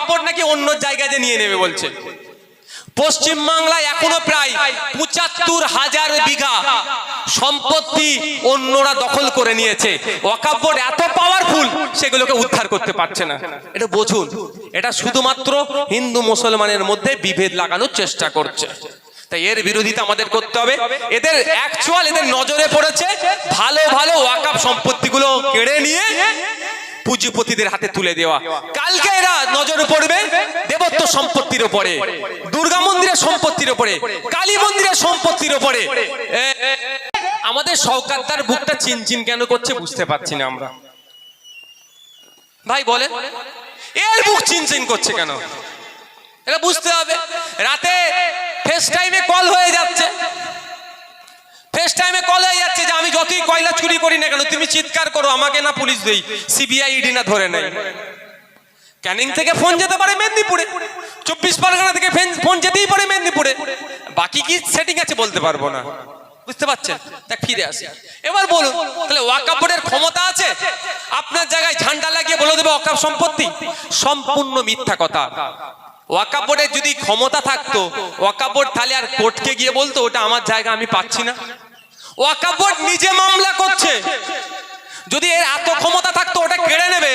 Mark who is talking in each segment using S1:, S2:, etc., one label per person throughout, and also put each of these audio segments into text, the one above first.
S1: ওয়াকাপড় নাকি অন্য জায়গায় নিয়ে নেবে বলছে। পশ্চিম বাংলায় এখনও প্রায় পঁচাত্তর হাজার বিঘা সম্পত্তি অন্যরা দখল করে নিয়েছে। ওয়াকাপড় এত পাওয়ারফুল সেগুলোকে উদ্ধার করতে পারছে না। এটা বুঝুন, এটা শুধুমাত্র হিন্দু মুসলমানের মধ্যে বিভেদ লাগানোর চেষ্টা করছে। তাই এর বিরোধিতা আমাদের করতে হবে। এদের অ্যাকচুয়াল এদের নজরে পড়েছে ভালো ভালো ওয়াকাপ সম্পত্তিগুলো কেড়ে নিয়ে পুঁজিপতিদের হাতে তুলে দেওয়া। কালকে এরা নজরে পড়বে দেবত্ব সম্পত্তির উপরে দুর্গা মন্দিরের সম্পত্তির উপরে কালী মন্দিরের সম্পত্তির উপরে আমাদের সৌকাত্তার বুকটা চিনচিন কেন করছে বুঝতে পারছি না আমরা। ভাই বলে এর বুক চিনচিন করছে কেন? এটা বুঝতে হবে। রাতে ফেস টাইমে কল হয়ে যাচ্ছে। ফেস টাইমে কল যতই কয়লা চুরি করি না কেন, তুমি চিৎকার করো, আমাকে না পুলিশ দেই, সিবিআই ইডি না ধরে নেয়। ক্যানিং থেকে ফোন যেতে পারে মেদিনীপুরে, চব্বিশ পরগনা থেকে ফোন যেতেই পারে মেদিনীপুরে। বাকি কি সেটিং আছে বলতে পারব না। বুঝতে পারছেন? দেখ ফিরে আসি। এবার বলুন, তাহলে ওয়াকাপড়ের ক্ষমতা আছে? আপনার জায়গায় ঝান্ডা লাগিয়ে বলে দেবে ওয়াকাপ সম্পত্তি? সম্পূর্ণ মিথ্যা কথা। ওয়াকাপড়ের যদি ক্ষমতা থাকতো ওয়াকাপড় তাহলে আর কোর্টকে গিয়ে বলতো, ওটা আমার জায়গা, আমি পাচ্ছি না। ওয়াকাপড় নিজে মামলা করছে। যদি এর এত ক্ষমতা থাকতো, ওটা কেড়ে নেবে।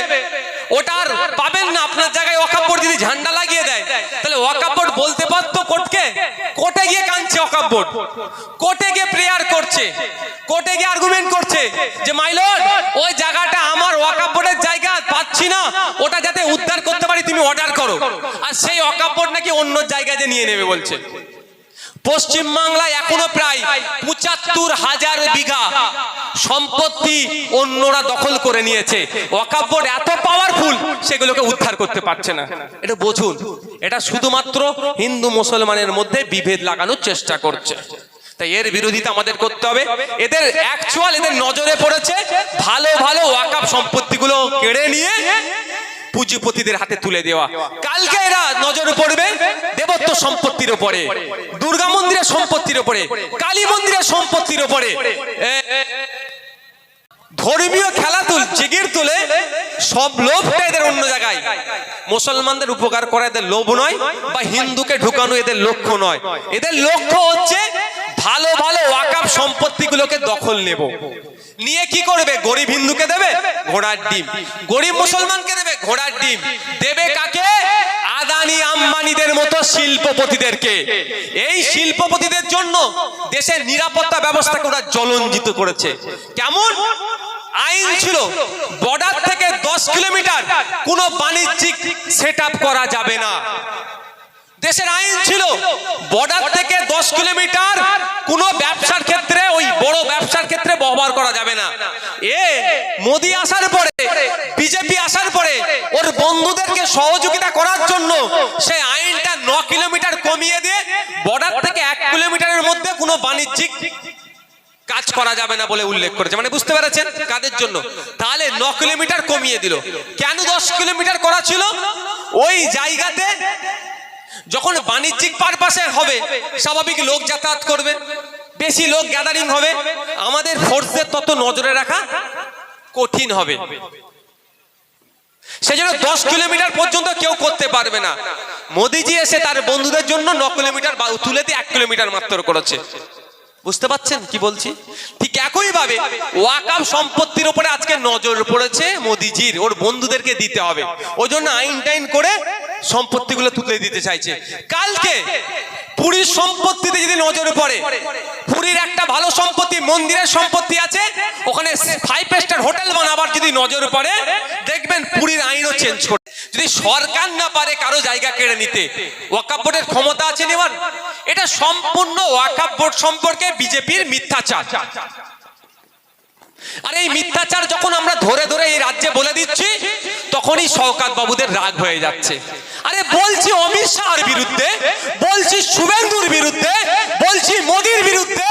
S1: ওটা আর পাবেন না, আপনার জায়গায় ওয়াকাপড় যদি ঝান্ডা লাগিয়ে দেয়, তাহলে ওয়াকাপড় বলতে পারতো কোর্টকে? কোর্টে গিয়ে কাঁদছে ওয়াকাপড় কোর্টে গিয়ে প্রেয়ার করছে। কোর্টে গিয়ে আর্গুমেন্ট করছে যে মাইলর ওই জায়গাটা আমার ওয়াকাপড়ের জায়গা, পাচ্ছি না। ওটা যাতে উদ্ধার করতে পারি, তুমি অর্ডার করো। আর সেই ওয়াকাপড় নাকি অন্য জায়গায় নিয়ে নেবে বলছে। পশ্চিম বাংলায় এখনও প্রায় পঁচাত্তর হাজার বিঘা সম্পত্তি অন্যরা দখল করে নিয়েছে। ওয়াকাপড় এত পাওয়ারফুল সেগুলোকে উদ্ধার করতে পারছে না। এটা বুঝুন, এটা শুধুমাত্র হিন্দু মুসলমানের মধ্যে বিভেদ লাগানোর চেষ্টা করছে। তাই এর বিরোধিতা আমাদের করতে হবে। এদের অ্যাকচুয়াল এদের নজরে পড়েছে, ভালো ভালো ওয়াকাপ সম্পত্তিগুলো কেড়ে নিয়ে পুঁজিপতিদের হাতে তুলে দেওয়া। কালকে এরা নজরে পড়বে দেবত্ব সম্পত্তির উপরে দুর্গা মন্দিরের সম্পত্তির উপরে কালী মন্দিরের সম্পত্তির উপরে। এ, ধর্মীয় খেলা তুল জিগির তুলে সব লোভটা এদের অন্য জায়গায়। মুসলমানদের উপকার করা এদের লোভ নয় বা হিন্দুকে ঢুকানো এদের লক্ষ্য নয়। এদের লক্ষ্য হচ্ছে ভালো ভালো ওয়াকাপ সম্পত্তিগুলোকে দখল নেব। নিয়ে কি করবে? গরিব হিন্দুকে দেবে? ঘোড়ার ডিম। গরিব মুসলমানকে দেবে? ঘোড়ার ডিম। দেবে কাকে? আদানি আম্বানিদের মতো শিল্পপতিদেরকে। এই শিল্পপতিদের জন্য দেশের নিরাপত্তা ব্যবস্থাকে ওরা জলঞ্জিত করেছে। কেমন? আইন ছিল, বর্ডার থেকে দশ কিলোমিটার কোনো বাণিজ্যিক সেট করা যাবে না। দেশের আইন ছিল, বর্ডার থেকে দশ কিলোমিটার কোনো ব্যবসার ক্ষেত্রে, ওই বড় ব্যবসার ক্ষেত্রে ব্যবহার করা যাবে না। এ, মোদি আসার পরে, বিজেপি আসার বন্ধুদেরকে সহযোগিতা করার জন্য সেই আইনটা ন কিলোমিটার কমিয়ে দিয়ে বর্ডার থেকে এক কিলোমিটারের মধ্যে কোনো বাণিজ্যিক কাজ করা যাবে না বলে উল্লেখ করেছে। মানে বুঝতে পেরেছেন কাদের জন্য? তাহলে ন কিলোমিটার কমিয়ে দিল। কেন দশ কিলোমিটার করা ছিল? ওই জায়গাতে যখন বাণিজ্যিক পারপাসে হবে, স্বাভাবিক লোক যাতায়াত করবে, বেশি লোক গ্যাদারিং হবে, আমাদের ফোর্সের তত নজরে রাখা কঠিন হবে। সেজন্য দশ কিলোমিটার পর্যন্ত কেউ করতে পারবে না। মোদিজি এসে তার বন্ধুদের জন্য ন কিলোমিটার তুলে দিয়ে এক কিলোমিটার মাত্র করেছে। বুঝতে পাচ্ছেন কি বলছি? ঠিক একই ভাবে সম্পত্তির উপরে আজকে নজর পড়েছে মোদিজির, ওর বন্ধুদেরকে দিতে হবে। ওই জন্য আইন টাইন করে সম্পত্তিগুলো তুলে দিতে চাইছে। কালকে পুরীর সম্পত্তিতে যদি নজরে পড়ে, পুরীর একটা ভালো সম্পত্তি, মন্দিরের সম্পত্তি আছে, ওখানে ফাইভ স্টার হোটেল বানাবার যদি নজরে পড়ে পুরীর আইনও চেঞ্জ করে। যদি সরকার না পারে কারও জায়গা কেড়ে নিতে ওয়াকাপ বোর্ডের ক্ষমতা আছে নেওয়ার এটা সম্পূর্ণ ওয়াকাপ বোর্ড সম্পর্কে বিজেপির মিথ্যাচার। আর এই মিথ্যাচার যখন আমরা ধরে ধরে এই রাজ্যে বলে দিচ্ছি, তখনই শওকাত বাবুদের রাগ হয়ে যাচ্ছে। আরে বলছি অমিত শাহর বিরুদ্ধে, বলছি শুভেন্দুর বিরুদ্ধে, বলছি মোদির বিরুদ্ধে